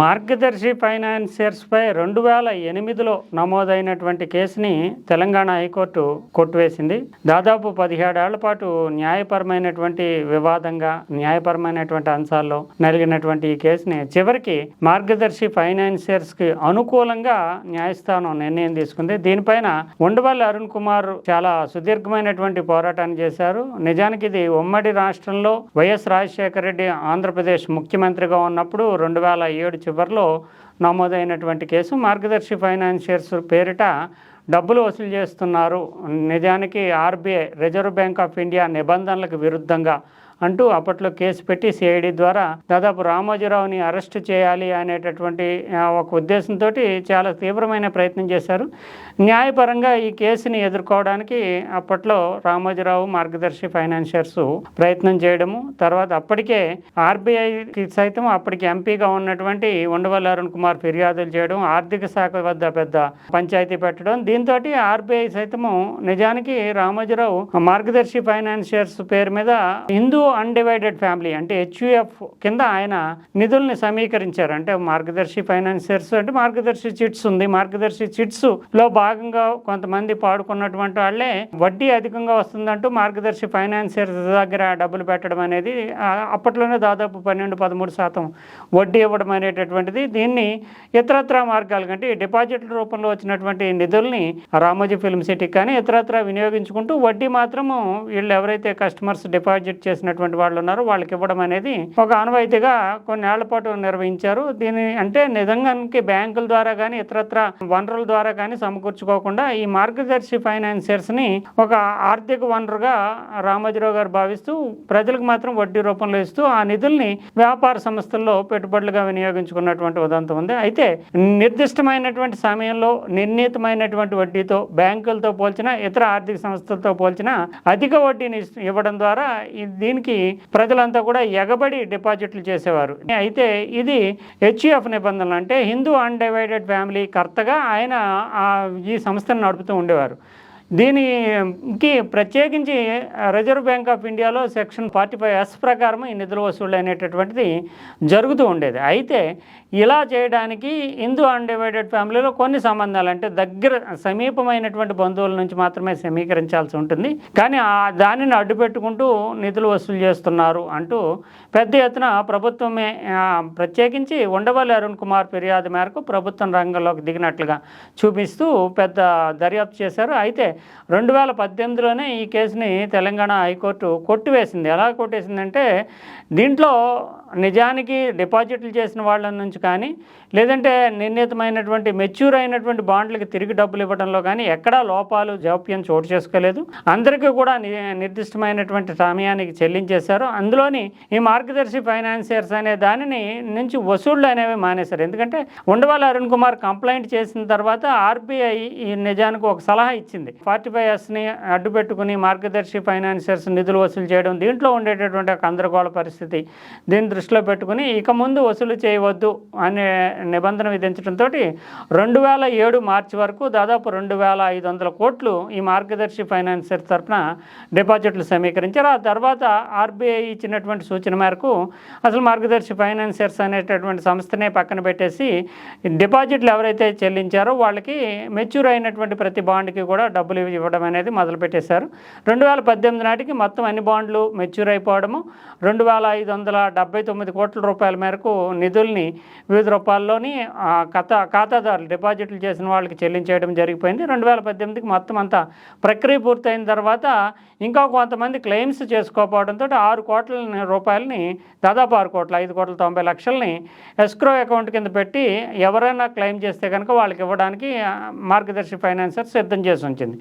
మార్గదర్శి ఫైనాన్సియర్స్పై రెండు వేల ఎనిమిదిలో నమోదైనటువంటి కేసుని తెలంగాణ హైకోర్టు కొట్టివేసింది. దాదాపు పదిహేడేళ్ళ పాటు న్యాయపరమైనటువంటి వివాదంగా న్యాయపరమైనటువంటి అంశాల్లో నలిగినటువంటి ఈ కేసుని చివరికి మార్గదర్శి ఫైనాన్సియర్స్కి అనుకూలంగా న్యాయస్థానం నిర్ణయం తీసుకుంది. దీనిపైన ఉండవల్లి అరుణ్ కుమార్ చాలా సుదీర్ఘమైనటువంటి పోరాటాన్ని చేశారు. నిజానికి ఇది ఉమ్మడి రాష్ట్రంలో వైఎస్ రాజశేఖర రెడ్డి ఆంధ్రప్రదేశ్ ముఖ్యమంత్రిగా ఉన్నప్పుడు రెండు వేల ఏడు చివరిలో నమోదైనటువంటి కేసు. మార్గదర్శి ఫైనాన్షియర్స్ పేరిట డబ్బులు వసూలు చేస్తున్నారు. నిజానికి RBI reserve bank of India నిబంధనలకు విరుద్ధంగా అంటూ అప్పట్లో కేసు పెట్టి సిఐడి ద్వారా దాదాపు రామోజీరావుని అరెస్ట్ చేయాలి అనేటటువంటి ఆ, ఒక ఉద్దేశంతో చాలా తీవ్రమైన ప్రయత్నం చేశారు. న్యాయపరంగా ఈ కేసుని ఎదుర్కోవడానికి అప్పట్లో రామోజీరావు మార్గదర్శి ఫైనాన్షియర్స్ ప్రయత్నం చేయడము తర్వాత అప్పటికే ఆర్బీఐకి సైతం అప్పటికి ఎంపీగా ఉన్నటువంటి ఉండవల్లి అరుణ్ కుమార్ ఫిర్యాదులు చేయడం ఆర్థిక శాఖ వద్ద పెద్ద పంచాయతీ పెట్టడం దీంతో ఆర్బీఐ సైతము నిజానికి రామోజీరావు మార్గదర్శి ఫైనాన్షియర్స్ పేరు మీద హిందూ అన్డివైడెడ్ ఫ్యామిలీ అంటే హెచ్యుఎఫ్ కింద ఆయన నిధుల్ని సమీకరించారు. అంటే మార్గదర్శి ఫైనాన్షియర్స్ అంటే మార్గదర్శి చిట్స్ ఉంది. మార్గదర్శి చిట్స్లో భాగంగా కొంతమంది పాడుకున్నటువంటి వాళ్ళే వడ్డీ అధికంగా వస్తుందంటూ మార్గదర్శి ఫైనాన్షియర్స్ దగ్గర డబ్బులు పెట్టడం అనేది అప్పట్లోనే దాదాపు పన్నెండు పదమూడు శాతం వడ్డీ ఇవ్వడం అనేటటువంటిది. దీన్ని ఇతరత్ర మార్గాలు కంటే డిపాజిట్ల రూపంలో వచ్చినటువంటి నిధుల్ని రామోజీ ఫిల్మ్ సిటీ కానీ ఇతరత్ర వినియోగించుకుంటూ వడ్డీ మాత్రము వీళ్ళు ఎవరైతే కస్టమర్స్ డిపాజిట్ ఉన్నటువంటి వాళ్ళు ఉన్నారు. వాళ్ళకి ఇవ్వడం అనేది ఒక ఆనవాయితీగా కొన్నేళ్ళ పాటు నిర్వహించారు. దీని అంటే నిజంగానికి బ్యాంకుల ద్వారా కానీ ఇతరత్ర వనరుల ద్వారా కానీ సమకూర్చుకోకుండా ఈ మార్గదర్శి ఫైనాన్సియర్స్ని ఒక ఆర్థిక వనరుగా రామోజీరావు గారు భావిస్తూ ప్రజలకు మాత్రం వడ్డీ రూపంలో ఇస్తూ ఆ నిధుల్ని వ్యాపార సంస్థల్లో పెట్టుబడులుగా వినియోగించుకున్నటువంటి ఉదంతం ఉంది. అయితే నిర్దిష్టమైనటువంటి సమయంలో నిర్ణీతమైనటువంటి వడ్డీతో బ్యాంకులతో పోల్చిన ఇతర ఆర్థిక సంస్థలతో పోల్చిన అధిక వడ్డీని ఇవ్వడం ద్వారా దీనికి దీనికి ప్రజలంతా కూడా ఎగబడి డిపాజిట్లు చేసేవారు. అయితే ఇది హెచ్యుఎఫ్ నిబంధనలు అంటే హిందూ అన్డివైడెడ్ ఫ్యామిలీ కర్తగా ఆయన ఈ సంస్థను నడుపుతూ ఉండేవారు. దీనికి ప్రత్యేకించి రిజర్వ్ బ్యాంక్ ఆఫ్ ఇండియాలో సెక్షన్ ఫార్టీ ఫైవ్ ఎస్ ప్రకారం ఈ నిధుల వసూళ్ళు అనేటటువంటిది జరుగుతూ ఉండేది. అయితే ఇలా చేయడానికి హిందూ అన్డివైడెడ్ ఫ్యామిలీలో కొన్ని సంబంధాలు అంటే దగ్గర సమీపమైనటువంటి బంధువుల నుంచి మాత్రమే సమీకరించాల్సి ఉంటుంది. కానీ ఆ దానిని అడ్డుపెట్టుకుంటూ నిధులు వసూలు చేస్తున్నారు అంటూ పెద్ద ఎత్తున ప్రభుత్వమే ప్రత్యేకించి ఉండవల్లి అరుణ్ కుమార్ ఫిర్యాదు మేరకు ప్రభుత్వం రంగంలోకి దిగినట్లుగా చూపిస్తూ పెద్ద దర్యాప్తు చేశారు. అయితే రెండు వేల పద్దెనిమిదిలోనే ఈ కేసుని తెలంగాణ హైకోర్టు కొట్టివేసింది. ఎలా కొట్టేసిందంటే దీంట్లో నిజానికి డిపాజిట్లు చేసిన వాళ్ళ నుంచి కానీ లేదంటే నిర్ణీతమైనటువంటి మెచ్యూర్ అయినటువంటి బాండ్లకి తిరిగి డబ్బులు ఇవ్వడంలో కానీ ఎక్కడా లోపాలు జాప్యం చోటు చేసుకోలేదు. అందరికీ కూడా నిర్దిష్టమైనటువంటి సమయానికి చెల్లించేశారు. అందులోని ఈ మార్గదర్శి ఫైనాన్సియర్స్ అనే దానిని నుంచి వసూళ్ళు అనేవి మానేశారు. ఎందుకంటే ఉండవాల అరుణ్ కుమార్ కంప్లైంట్ చేసిన తర్వాత ఆర్బీఐ ఈ నిజానికి ఒక సలహా ఇచ్చింది. ఫార్టీ ఫైవ్ ఎస్ని అడ్డు పెట్టుకుని మార్గదర్శి ఫైనాన్సియర్స్ నిధులు వసూలు చేయడం దీంట్లో ఉండేటటువంటి ఒక గందరగోళ పరిస్థితి. దీని దృష్టిలో పెట్టుకుని ఇక ముందు వసూలు చేయవద్దు అనే నిబంధన విధించడంతో రెండు వేల ఏడు మార్చి వరకు దాదాపు రెండు వేల ఐదు వందల కోట్లు ఈ మార్గదర్శి ఫైనాన్సర్ తరఫున డిపాజిట్లు సమీకరించారు. ఆ తర్వాత ఆర్బీఐ ఇచ్చినటువంటి సూచన మేరకు అసలు మార్గదర్శి ఫైనాన్సర్స్ అనేటటువంటి సంస్థనే పక్కన పెట్టేసి డిపాజిట్లు ఎవరైతే చెల్లించారో వాళ్ళకి మెచ్యూర్ అయినటువంటి ప్రతి బాండ్కి కూడా డబ్బులు ఇవ్వడం అనేది మొదలుపెట్టేశారు. రెండు వేల పద్దెనిమిది నాటికి మొత్తం అన్ని బాండ్లు మెచ్యూర్ అయిపోవడము రెండు వేల ఐదు వందల డెబ్బై తొమ్మిది కోట్ల రూపాయల మేరకు నిధుల్ని వివిధ రూపాల్లోని ఆ, ఖాతా ఖాతాదారులు డిపాజిట్లు చేసిన వాళ్ళకి చెల్లించేయడం జరిగిపోయింది. రెండు వేల పద్దెనిమిదికి మొత్తం అంతా ప్రక్రియ పూర్తయిన తర్వాత ఇంకా కొంతమంది క్లెయిమ్స్ చేసుకోకపోవడంతో ఆరు కోట్ల రూపాయలని దాదాపు ఆరు కోట్ల ఐదు కోట్ల తొంభై లక్షల్ని ఎస్క్రో అకౌంట్ కింద పెట్టి ఎవరైనా క్లెయిమ్ చేస్తే కనుక వాళ్ళకి ఇవ్వడానికి మార్గదర్శి ఫైనాన్సర్ సిద్ధం చేసి ఉంచింది.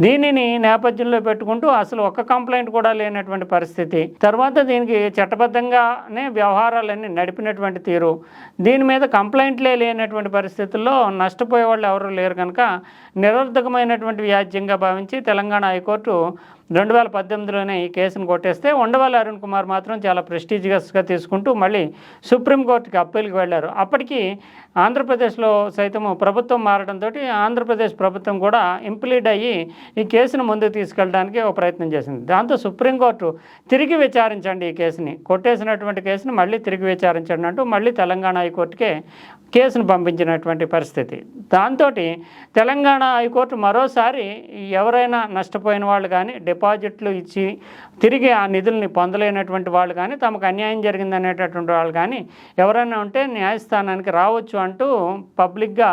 దీనిని నేపథ్యంలో పెట్టుకుంటూ అసలు ఒక్క కంప్లైంట్ కూడా లేనటువంటి పరిస్థితి. తర్వాత దీనికి చట్టబద్ధంగానే వ్యవహారాలన్నీ నడిపినటువంటి తీరు. దీని మీద కంప్లైంట్లే లేనటువంటి పరిస్థితుల్లో నష్టపోయే వాళ్ళు ఎవరు లేరు కనుక నిరర్ధకమైనటువంటి వ్యాజ్యంగా భావించి తెలంగాణ హైకోర్టు రెండు వేల పద్దెనిమిదిలోనే ఈ కేసును కొట్టేస్తే ఉండవల్లి అరుణ్ కుమార్ మాత్రం చాలా ప్రెస్టీజియస్గా తీసుకుంటూ మళ్ళీ సుప్రీంకోర్టుకి అప్పీల్కి వెళ్ళారు. అప్పటికి ఆంధ్రప్రదేశ్లో సైతము ప్రభుత్వం మారడంతో ఆంధ్రప్రదేశ్ ప్రభుత్వం కూడా ఇంప్లీడ్ అయ్యి ఈ కేసును ముందుకు తీసుకెళ్ళడానికి ఒక ప్రయత్నం చేసింది. దాంతో సుప్రీంకోర్టు తిరిగి విచారించండి ఈ కేసుని. కొట్టేసినటువంటి కేసుని మళ్ళీ తిరిగి విచారించండి అంటూ మళ్ళీ తెలంగాణ హైకోర్టుకే కేసును పంపించినటువంటి పరిస్థితి. దాంతో తెలంగాణ హైకోర్టు మరోసారి ఎవరైనా నష్టపోయిన వాళ్ళు కానీ డిపాజిట్లు ఇచ్చి తిరిగి ఆ నిధుల్ని పొందలేనటువంటి వాళ్ళు కానీ తమకు అన్యాయం జరిగిందనేటటువంటి వాళ్ళు కానీ ఎవరైనా ఉంటే న్యాయస్థానానికి రావచ్చు అంటూ పబ్లిక్గా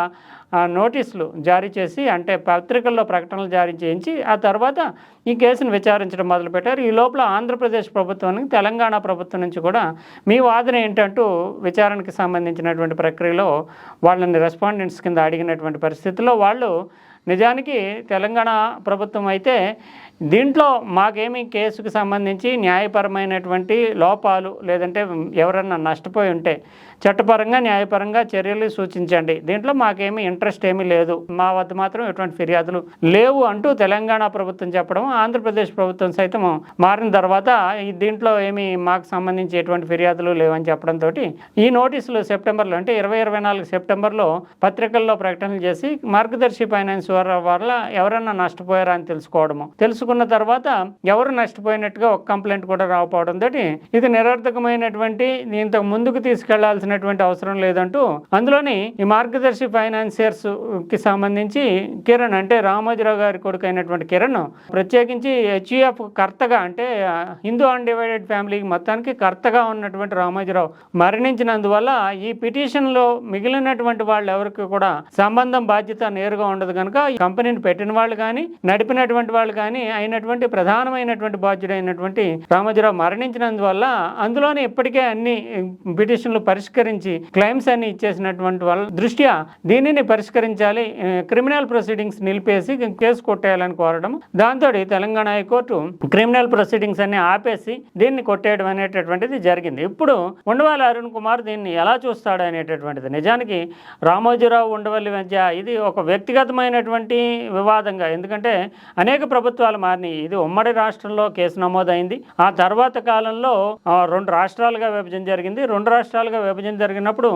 నోటీసులు జారీ చేసి అంటే పత్రికల్లో ప్రకటనలు జారీ చేయించి ఆ తర్వాత ఈ కేసును విచారించడం మొదలుపెట్టారు. ఈ లోపల ఆంధ్రప్రదేశ్ ప్రభుత్వానికి తెలంగాణ ప్రభుత్వం నుంచి కూడా మీ వాదన ఏంటంటూ విచారణకి సంబంధించినటువంటి ప్రక్రియలో వాళ్ళని రెస్పాండెంట్స్ కింద అడిగినటువంటి పరిస్థితుల్లో వాళ్ళు నిజానికి తెలంగాణ ప్రభుత్వం అయితే దీంట్లో మాకేమీ కేసుకు సంబంధించి న్యాయపరమైనటువంటి లోపాలు లేదంటే ఎవరన్నా నష్టపోయి ఉంటే చట్టపరంగా న్యాయపరంగా చర్యలు సూచించండి. దీంట్లో మాకేమీ ఇంట్రెస్ట్ ఏమీ లేదు. మా వద్ద మాత్రం ఎటువంటి ఫిర్యాదులు లేవు అంటూ తెలంగాణ ప్రభుత్వం చెప్పడం ఆంధ్రప్రదేశ్ ప్రభుత్వం సైతం మారిన తర్వాత ఈ దీంట్లో ఏమీ మాకు సంబంధించి ఎటువంటి ఫిర్యాదులు లేవని చెప్పడంతో ఈ నోటీసులు సెప్టెంబర్లో అంటే ఇరవై ఇరవై నాలుగు సెప్టెంబర్లో పత్రికల్లో ప్రకటనలు చేసి మార్గదర్శి ఫైనాన్స్ వారి వల్ల ఎవరన్నా నష్టపోయారా అని తెలుసుకోవడము. తెలుసు తెలుసుకున్న తర్వాత ఎవరు నష్టపోయినట్టుగా ఒక కంప్లైంట్ కూడా రాకపోవడం తోటి ఇది నిరర్థకమైనటువంటి ఇంతకు ముందుకు తీసుకెళ్ళాల్సినటువంటి అవసరం లేదంటూ అందులోని ఈ మార్గదర్శి ఫైనాన్సియర్స్కి సంబంధించి కిరణ్ అంటే రామోజీరావు గారి కొడుకు అయినటువంటి కిరణ్ ప్రత్యేకించి హెచ్యుఎఫ్ కర్తగా అంటే హిందూ అన్డివైడెడ్ ఫ్యామిలీ మొత్తానికి కర్తగా ఉన్నటువంటి రామోజీరావు మరణించినందువల్ల ఈ పిటిషన్లో మిగిలినటువంటి వాళ్ళు ఎవరికి కూడా సంబంధం బాధ్యత నేరుగా ఉండదు కనుక ఈ కంపెనీని పెట్టిన వాళ్ళు కానీ నడిపినటువంటి వాళ్ళు కానీ అయినటువంటి ప్రధానమైనటువంటి బాధ్యుడైనటువంటి రామోజీరావు మరణించినందువల్ల అందులోనే ఇప్పటికే అన్ని పిటిషన్లు పరిష్కరించి క్లెయిమ్స్ అన్ని ఇచ్చేసినటువంటి వాళ్ళ దృష్ట్యా దీనిని పరిష్కరించాలి క్రిమినల్ ప్రొసీడింగ్స్ నిలిపేసి కేసు కొట్టేయాలని కోరడం. దాంతో తెలంగాణ హైకోర్టు క్రిమినల్ ప్రొసీడింగ్స్ అన్ని ఆపేసి దీన్ని కొట్టేయడం అనేటటువంటిది జరిగింది. ఇప్పుడు ఉండవల్లి అరుణ్ కుమార్ దీన్ని ఎలా చూస్తాడు అనేటటువంటిది. నిజానికి రామోజీరావు ఉండవల్లి మధ్య ఇది ఒక వ్యక్తిగతమైనటువంటి వివాదంగా. ఎందుకంటే అనేక ప్రభుత్వాలు మారినాయి ఇది ఉమ్మడి రాష్ట్రంలో కేసు నమోదైంది. ఆ తర్వాత కాలంలో రెండు రాష్ట్రాలుగా విభజన జరిగింది. రెండు రాష్ట్రాలుగా విభజన జరిగినప్పుడు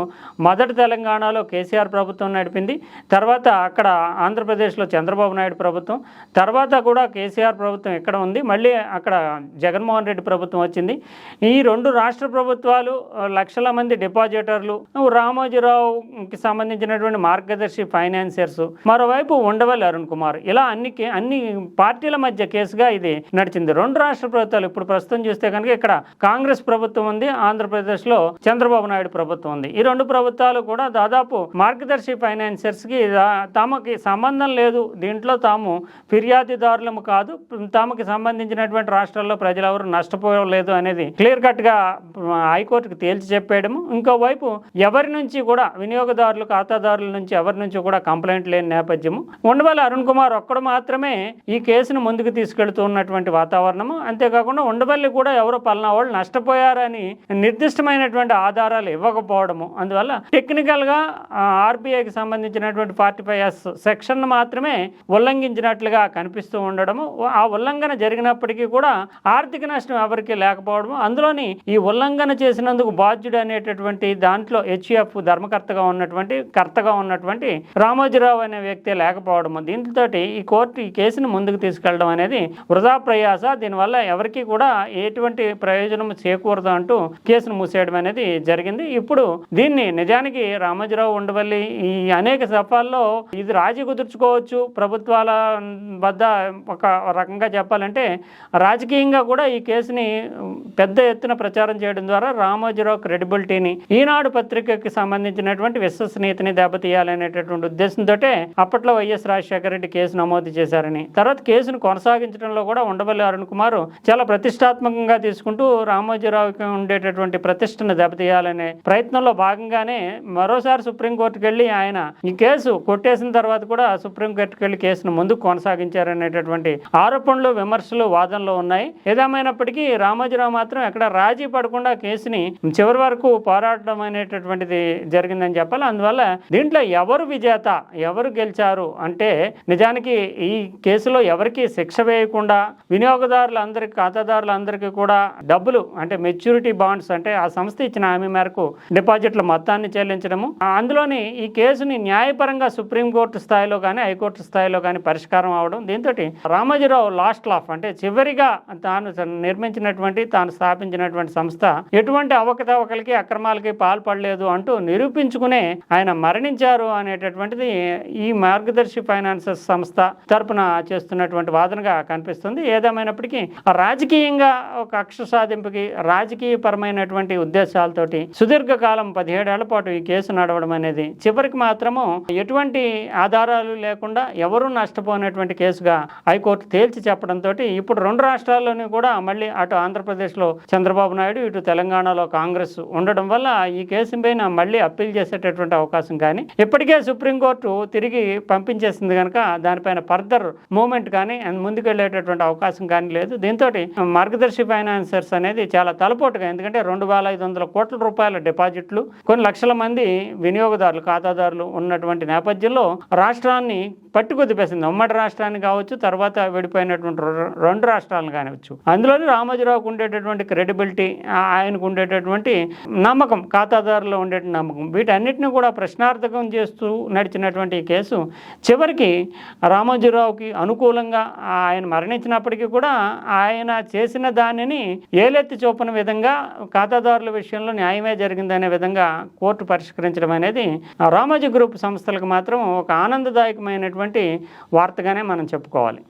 మొదటి తెలంగాణలో కేసీఆర్ ప్రభుత్వం నడిపింది. తర్వాత అక్కడ ఆంధ్రప్రదేశ్లో చంద్రబాబు నాయుడు ప్రభుత్వం. తర్వాత కూడా కేసీఆర్ ప్రభుత్వం ఇక్కడ ఉంది. మళ్ళీ అక్కడ జగన్మోహన్ రెడ్డి ప్రభుత్వం వచ్చింది. ఈ రెండు రాష్ట్ర ప్రభుత్వాలు లక్షల మంది డిపాజిటర్లు రామోజీరావుకి సంబంధించినటువంటి మార్గదర్శి ఫైనాన్సియర్స్ మరోవైపు ఉండవల్లి అరుణ్ కుమార్. ఇలా అన్ని అన్ని పార్టీల మధ్య కేసుగా ఇది నడిచింది. రెండు రాష్ట్ర ప్రభుత్వాలు ఇప్పుడు ప్రస్తుతం చూస్తే కనుక ఇక్కడ కాంగ్రెస్ ప్రభుత్వం ఉంది ఆంధ్రప్రదేశ్లో చంద్రబాబు నాయుడు ప్రభుత్వం ఉంది. ఈ రెండు ప్రభుత్వాలు కూడా దాదాపు మార్గదర్శి ఫైనాన్సియర్స్కి కి తమకి సంబంధం లేదు. దీంట్లో తాము ఫిర్యాదుదారులము కాదు తమకి సంబంధించినటువంటి రాష్ట్రాల్లో ప్రజలెవరు నష్టపోలేదు అనేది క్లియర్ కట్గా హైకోర్టుకు తేల్చి చెప్పేయడము. ఇంకోవైపు ఎవరి నుంచి కూడా వినియోగదారులు ఖాతాదారుల నుంచి ఎవరి నుంచి కూడా కంప్లైంట్ లేని నేపథ్యము. ఉండవల్లి అరుణ్ కుమార్ ఒక్కడు మాత్రమే ఈ కేసును ముందుకు తీసుకెళ్తూ ఉన్నటువంటి వాతావరణము. అంతేకాకుండా ఉండవల్లి కూడా ఎవరో పలానా వాళ్ళు నష్టపోయారని నిర్దిష్టమైనటువంటి ఆధారాలు ఇవ్వకపోవడము. అందువల్ల టెక్నికల్గా ఆర్బీఐకి సంబంధించినటువంటి ఫార్టీ ఫైవ్ ఎస్ సెక్షన్ మాత్రమే ఉల్లంఘించినట్లుగా కనిపిస్తూ ఉండడము. ఆ ఉల్లంఘన జరిగినప్పటికీ కూడా ఆర్థిక నష్టం ఎవరికి లేకపోవడము. అందులోని ఈ ఉల్లంఘన చేసినందుకు బాధ్యుడు అనేటటువంటి దాంట్లో హెచ్ఎఫ్ ధర్మకర్తగా ఉన్నటువంటి కర్తగా ఉన్నటువంటి రామోజీరావు అనే వ్యక్తి లేకపోవడము. దీంతో ఈ కోర్టు ఈ కేసును ముందుకు తీసుకెళ్ళడం అనేది వృధా ప్రయాస. దీనివల్ల ఎవరికి కూడా ఎటువంటి ప్రయోజనం చేకూరదు అంటూ కేసును మూసేయడం అనేది జరిగింది. ఇప్పుడు దీన్ని నిజానికి రామోజీరావు ఉండవల్లి ఈ అనేక సఫాల్లో ఇది రాజీ కుదుర్చుకోవచ్చు. ప్రభుత్వాల వద్ద ఒక రకంగా చెప్పాలంటే రాజకీయంగా కూడా ఈ కేసుని పెద్ద ఎత్తున ప్రచారం చేయడం ద్వారా రామోజీరావు క్రెడిబిలిటీని ఈనాడు పత్రికకి సంబంధించినటువంటి విశ్వసనీయతని దెబ్బతీయాలనేటటువంటి ఉద్దేశంతో అప్పట్లో వైఎస్ రాజశేఖర రెడ్డి కేసు నమోదు చేశారని. తర్వాత కేసును కొనసాగించడంలో కూడా ఉండవల్లి అరుణ్ కుమార్ చాలా ప్రతిష్టాత్మకంగా తీసుకుంటూ రామోజీరావుకి ఉండేటటువంటి ప్రతిష్టను దెబ్బతీయాలనే ప్రయత్నంలో భాగంగానే మరోసారి సుప్రీంకోర్టుకు వెళ్ళి ఆయన ఈ కేసు కొట్టేసిన తర్వాత కూడా సుప్రీంకోర్టుకు వెళ్ళి కేసును ముందుకు కొనసాగించారనేటటువంటి ఆరోపణలు విమర్శలు వాదనలు ఉన్నాయి. ఏదేమైనప్పటికీ రామోజీరావు మాత్రం ఎక్కడ రాజీ పడకుండా కేసుని చివరి వరకు పోరాటం అనేటటువంటిది జరిగిందని చెప్పాలి. అందువల్ల దీంట్లో ఎవరు విజేత ఎవరు గెలిచారు అంటే నిజానికి ఈ కేసులో ఎవరికి శిక్ష శిక్ష వేయకుండా వినియోగదారులందరికీ ఖాతాదారులందరికీ కూడా డబ్బులు అంటే మెచ్యూరిటీ బాండ్స్ అంటే ఆ సంస్థ ఇచ్చిన హామీ మేరకు డిపాజిట్ల మొత్తాన్ని చెల్లించడము. అందులోని ఈ కేసుని న్యాయపరంగా సుప్రీంకోర్టు స్థాయిలో కానీ హైకోర్టు స్థాయిలో కానీ పరిష్కారం అవడం. దీంతో రామోజీరావు లాస్ట్ లాఫ్ అంటే చివరిగా తాను నిర్మించినటువంటి తాను స్థాపించినటువంటి సంస్థ ఎటువంటి అవకతవకలకి అక్రమాలకి పాల్పడలేదు అంటూ నిరూపించుకునే ఆయన మరణించారు అనేటటువంటిది ఈ మార్గదర్శి ఫైనాన్సెస్ సంస్థ తరపున చేస్తున్నటువంటి వాదన. వాదనగా కనిపిస్తుంది. ఏదేమైనప్పటికీ రాజకీయంగా ఒక కక్ష సాధింపుకి రాజకీయపరమైనటువంటి ఉద్దేశాలతోటి సుదీర్ఘకాలం పదిహేడేళ్ళ పాటు ఈ కేసు నడవడం అనేది చివరికి మాత్రము ఎటువంటి ఆధారాలు లేకుండా ఎవరూ నష్టపోయినటువంటి కేసుగా హైకోర్టు తేల్చి చెప్పడంతో ఇప్పుడు రెండు రాష్ట్రాల్లోనూ కూడా మళ్ళీ అటు ఆంధ్రప్రదేశ్లో చంద్రబాబు నాయుడు ఇటు తెలంగాణలో కాంగ్రెస్ ఉండడం వల్ల ఈ కేసు పైన మళ్ళీ అప్పీల్ చేసేటటువంటి అవకాశం కానీ ఇప్పటికే సుప్రీంకోర్టు తిరిగి పంపించేసింది కనుక దానిపైన ఫర్దర్ మూమెంట్ కానీ ముందుకెళ్ళేటటువంటి అవకాశం కానీ లేదు. దీంతో మార్గదర్శి ఫైనాన్సర్స్ అనేది చాలా తలపోటుగా ఎందుకంటే రెండు వేల ఐదు వందల కోట్ల రూపాయల డిపాజిట్లు కొన్ని లక్షల మంది వినియోగదారులు ఖాతాదారులు ఉన్నటువంటి నేపథ్యంలో రాష్ట్రాన్ని పట్టుకొద్దిపేసింది ఉమ్మడి రాష్ట్రాన్ని కావచ్చు తర్వాత విడిపోయినటువంటి రెండు రాష్ట్రాలను కానివచ్చు. అందులోనే రామోజీరావుకు ఉండేటటువంటి క్రెడిబిలిటీ ఆయనకు ఉండేటటువంటి నమ్మకం ఖాతాదారులో ఉండే నమ్మకం వీటన్నిటిని కూడా ప్రశ్నార్థకం చేస్తూ నడిచినటువంటి ఈ కేసు చివరికి రామోజీరావుకి అనుకూలంగా ఆయన మరణించినప్పటికీ కూడా ఆయన చేసిన దానిని ఏలెత్తి చూపని విధంగా ఖాతాదారుల విషయంలో న్యాయమే జరిగిందనే విధంగా కోర్టు పరిష్కరించడం అనేది రామోజీ గ్రూప్ సంస్థలకు మాత్రం ఒక ఆనందదాయకమైనటువంటి వార్తగానే మనం చెప్పుకోవాలి.